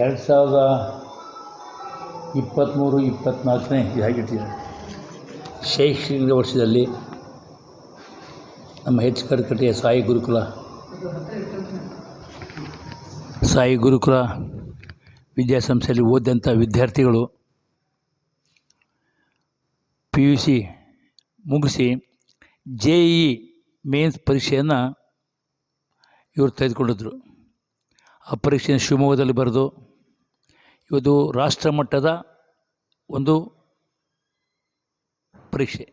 ಎರಡು ಸಾವಿರದ ಇಪ್ಪತ್ತ್ಮೂರು ಇಪ್ಪತ್ತ್ನಾಲ್ಕನೇ ಇದಾಗಿಟ್ಟಿದೆ ಶೈಕ್ಷಣಿಕ ವರ್ಷದಲ್ಲಿ ನಮ್ಮ ಹೆಚ್ ಕರ್ಕಟೆಯ ಸಾಯಿ ಗುರುಕುಲ ಸಾಯಿ ಗುರುಕುಲ ವಿದ್ಯಾಸಂಸ್ಥೆಯಲ್ಲಿ ಓದಿದಂಥ ವಿದ್ಯಾರ್ಥಿಗಳು ಪಿ ಯು ಸಿ ಮುಗಿಸಿ ಜೆ ಇ ಮೇನ್ಸ್ ಪರೀಕ್ಷೆಯನ್ನು ಇವರು ತೆಗೆದುಕೊಂಡಿದ್ರು. ಆ ಶಿವಮೊಗ್ಗದಲ್ಲಿ ಬರೆದು, ಇವತ್ತು ರಾಷ್ಟ್ರ ಮಟ್ಟದ ಒಂದು ಪರೀಕ್ಷೆ.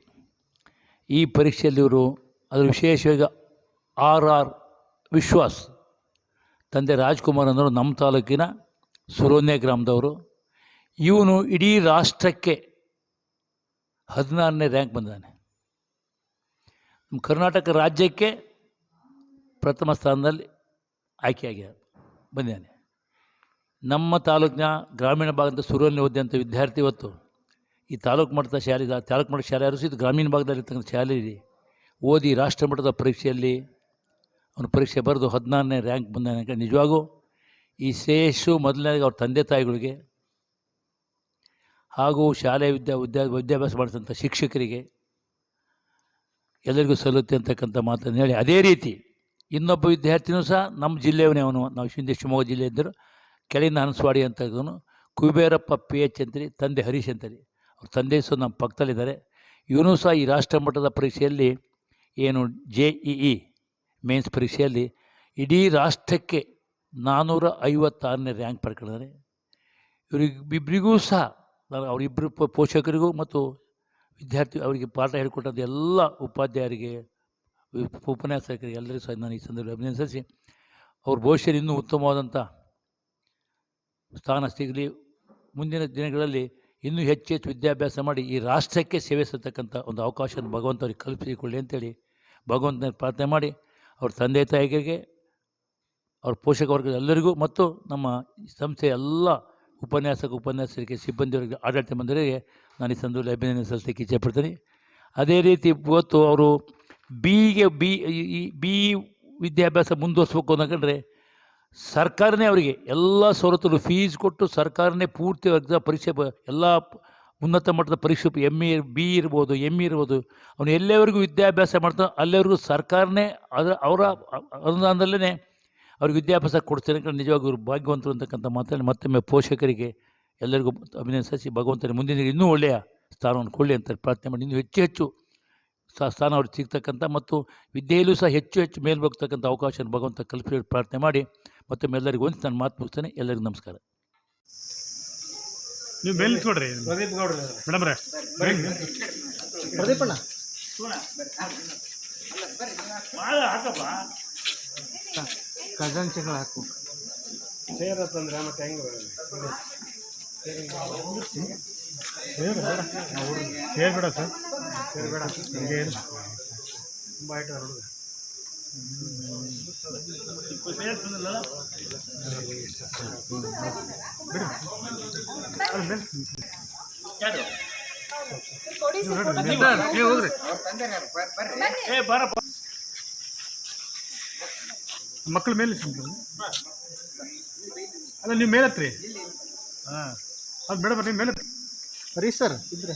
ಈ ಪರೀಕ್ಷೆಯಲ್ಲಿ ಇವರು ಅದರ ವಿಶೇಷವಾಗಿ ಆರ್ ಆರ್ ವಿಶ್ವಾಸ್, ತಂದೆ ರಾಜ್ಕುಮಾರ್ ಅನ್ನೋರು ನಮ್ಮ ತಾಲೂಕಿನ ಸುರೋನ್ಯ ಗ್ರಾಮದವರು. ಇವನು ಇಡೀ ರಾಷ್ಟ್ರಕ್ಕೆ ಹದಿನಾರನೇ ರ್ಯಾಂಕ್ ಬಂದಿದ್ದಾನೆ. ನಮ್ಮ ಕರ್ನಾಟಕ ರಾಜ್ಯಕ್ಕೆ ಪ್ರಥಮ ಸ್ಥಾನದಲ್ಲಿ ಆಯ್ಕೆಯಾಗ್ಯ ಬಂದಿದ್ದಾನೆ ನಮ್ಮ ತಾಲೂಕಿನ ಗ್ರಾಮೀಣ ಭಾಗದ ಸುರುವಲ್ಲಿ ಓದಿದಂಥ ವಿದ್ಯಾರ್ಥಿ ಇವತ್ತು ಈ ತಾಲೂಕು ಮಟ್ಟದ ಶಾಲೆ. ತಾಲೂಕು ಮಟ್ಟದ ಶಾಲೆ ಅರಸಿದ್ದು ಇದು ಗ್ರಾಮೀಣ ಭಾಗದಲ್ಲಿರ್ತಕ್ಕಂಥ ಶಾಲೆ ಇದೆ ಓದಿ ರಾಷ್ಟ್ರ ಮಟ್ಟದ ಪರೀಕ್ಷೆಯಲ್ಲಿ ಅವನು ಪರೀಕ್ಷೆ ಬರೆದು ಹದಿನಾರನೇ ರ್ಯಾಂಕ್ ಬಂದ ನಿಜವಾಗೂ ಈ ಶ್ರೇಯಸ್ಸು ಮೊದಲನೇದಾಗಿ ಅವ್ರ ತಂದೆ ತಾಯಿಗಳಿಗೆ ಹಾಗೂ ಶಾಲೆ ವಿದ್ಯಾ ವಿದ್ಯಾ, ವಿದ್ಯಾಭ್ಯಾಸ ಮಾಡಿದಂಥ ಶಿಕ್ಷಕರಿಗೆ ಎಲ್ಲರಿಗೂ ಸಲ್ಲುತ್ತೆ ಅಂತಕ್ಕಂಥ ಮಾತನ್ನು ಹೇಳಿ ಅದೇ ರೀತಿ ಇನ್ನೊಬ್ಬ ವಿದ್ಯಾರ್ಥಿನೂ ಸಹ ನಮ್ಮ ಜಿಲ್ಲೆಯವನೇ ಅವನು. ನಾವು ಹಿಂದೆ ಶಿವಮೊಗ್ಗ ಜಿಲ್ಲೆ ಇದ್ದರು. ಕೆಳಗಿನ ಹನಸ್ವಾಡಿ ಅಂತ ಇದ್ದವನು. ಕುಬೇರಪ್ಪ ಪಿ ಎಚ್ ಅಂತೇಳಿ, ತಂದೆ ಹರೀಶ್ ಅಂತೇಳಿ. ಅವ್ರ ತಂದೆ ಸಹ ನಮ್ಮ ಪಕ್ಕದಲ್ಲಿದ್ದಾರೆ. ಇವನು ಸಹ ಈ ರಾಷ್ಟ್ರ ಮಟ್ಟದ ಪರೀಕ್ಷೆಯಲ್ಲಿ ಏನು ಜೆ ಇ ಇ ಮೇನ್ಸ್ ಪರೀಕ್ಷೆಯಲ್ಲಿ ಇಡೀ ರಾಷ್ಟ್ರಕ್ಕೆ ನಾನ್ನೂರ ಐವತ್ತಾರನೇ ರ್ಯಾಂಕ್ ಪಡ್ಕೊಂಡಿದ್ದಾರೆ. ಇವರಿಗಿಬ್ಬರಿಗೂ ಸಹ ನಾನು ಅವರಿಬ್ಬರು ಪೋಷಕರಿಗೂ ಮತ್ತು ವಿದ್ಯಾರ್ಥಿ ಅವರಿಗೆ ಪಾಠ ಹೇಳಿಕೊಟ್ಟಂಥ ಎಲ್ಲ ಉಪಾಧ್ಯಾಯರಿಗೆ ಉಪ- ಉಪನ್ಯಾಸಕರಿಗೆ ಎಲ್ಲರಿಗೂ ಸಹ ನಾನು ಈ ಸಂದರ್ಭದಲ್ಲಿ ಅಭಿನಂದಿಸಿ. ಅವ್ರ ಭವಿಷ್ಯದಲ್ಲಿ ಇನ್ನೂ ಉತ್ತಮವಾದಂಥ ಸ್ಥಾನ ಸಿಗಲಿ. ಮುಂದಿನ ದಿನಗಳಲ್ಲಿ ಇನ್ನೂ ಹೆಚ್ಚು ಹೆಚ್ಚು ವಿದ್ಯಾಭ್ಯಾಸ ಮಾಡಿ ಈ ರಾಷ್ಟ್ರಕ್ಕೆ ಸೇವೆ ಸಲ್ತಕ್ಕಂಥ ಒಂದು ಅವಕಾಶವನ್ನು ಭಗವಂತ ಅವ್ರಿಗೆ ಕಲ್ಪಿಸಿಕೊಳ್ಳಿ ಅಂತೇಳಿ ಭಗವಂತನ ಪ್ರಾರ್ಥನೆ ಮಾಡಿ. ಅವ್ರ ತಂದೆ ತಾಯಿಗಳಿಗೆ, ಅವ್ರ ಪೋಷಕ ವರ್ಗದ ಎಲ್ಲರಿಗೂ ಮತ್ತು ನಮ್ಮ ಸಂಸ್ಥೆಯ ಎಲ್ಲ ಉಪನ್ಯಾಸಕ, ಉಪನ್ಯಾಸಕರಿಗೆ, ಸಿಬ್ಬಂದಿಯವರಿಗೆ, ಆಡಳಿತ ಮಂದಿರಿಗೆ ನಾನು ಈ ಸಂದರ್ಭದಲ್ಲಿ ಅಭಿನಂದನೆ ಸಲ್ಲಿಸಲಿಕ್ಕೆ ಇಚ್ಛೆಪಡ್ತೀನಿ. ಅದೇ ರೀತಿ ಇವತ್ತು ಅವರು ಬಿಗೆ ಬಿ, ಈ ಬಿ ವಿದ್ಯಾಭ್ಯಾಸ ಮುಂದುವರ್ಸ್ಬೇಕು ಅನ್ನಕಂಡ್ರೆ ಸರ್ಕಾರನೇ ಅವರಿಗೆ ಎಲ್ಲ ಸವಲತ್ತುಗಳು ಫೀಸ್ ಕೊಟ್ಟು ಸರ್ಕಾರನೇ ಪೂರ್ತಿ ವರ್ಗದ ಪರೀಕ್ಷೆ ಎಲ್ಲ ಉನ್ನತ ಮಟ್ಟದ ಪರೀಕ್ಷೆ ಎಂ ಎ ಬಿ ಇರ್ಬೋದು ಎಂ ಇ ಇರ್ಬೋದು, ಅವನು ಎಲ್ಲಿವರೆಗೂ ವಿದ್ಯಾಭ್ಯಾಸ ಮಾಡ್ತಾನೆ ಅಲ್ಲಿವರೆಗೂ ಸರ್ಕಾರನೇ ಅದರ, ಅವರ ಅನುದಾನದಲ್ಲೇ ಅವ್ರಿಗೆ ವಿದ್ಯಾಭ್ಯಾಸ ಕೊಡ್ತಾರೆ ನಿಜವಾಗಿ ಭಾಗ್ಯವಂತರು ಅಂತಕ್ಕಂಥ ಮಾತನ್ನು ಮತ್ತೊಮ್ಮೆ ಪೋಷಕರಿಗೆ ಎಲ್ಲರಿಗೂ ಅಭಿನಂದಿಸಿ, ಭಗವಂತನ ಮುಂದಿನ ಇನ್ನೂ ಒಳ್ಳೆಯ ಸ್ಥಾನವನ್ನು ಕೊಡಲಿ ಅಂತ ಪ್ರಾರ್ಥನೆ ಮಾಡಿ. ಇನ್ನೂ ಹೆಚ್ಚು ಹೆಚ್ಚು ಸ್ಥಾನ ಅವ್ರಿಗೆ ಸಿಗ್ತಕ್ಕಂಥ ಮತ್ತು ವಿದ್ಯೆಯಲ್ಲೂ ಸಹ ಹೆಚ್ಚು ಹೆಚ್ಚು ಮೇಲೆ ಹೋಗ್ತಕ್ಕಂಥ ಅವಕಾಶ ಭಗವಂತ ಕಲ್ಪಿ ಪ್ರಾರ್ಥನೆ ಮಾಡಿ ಮತ್ತೊಮ್ಮೆ ಎಲ್ಲರಿಗೂ ಒಂದು ನಾನು ಮಾತು ಮುಗಿಸ್ತೇನೆ ಎಲ್ಲರಿಗೂ ನಮಸ್ಕಾರ ನೀವು ಮೇಲೆ ನಿಂತ್ಕೊಡ್ರಿ ಪ್ರದೀಪ್ ಗೌಡ್ರಿ ಮೇಡಮ್ರೆ ಪ್ರದೀಪಣ್ಣ ಖಜಾಂಚಿಗಳು ಹಾಕು ಸೇರ ತಂದ್ರೆ ಮತ್ತೆ ಹೆಂಗೆ ಸೇರ್ ಬೇಡ ಸರ್ ಸೇರ್ ಬೇಡ ಏನು ತುಂಬ ಐಟ ಹುಡುಗ. ಮಕ್ಕಳ ಮೇಲೆ. ಅಲ್ಲ ನೀವು ಮೇಲತ್ರಿ? ಹತ್ರಿ ಹಾಂ. ಅದು ಬೇಡ ನೀವು ಮೇಲೆ ಸರಿ ಹರೀಶ್ ಸರ್ ಇದ್ರೆ.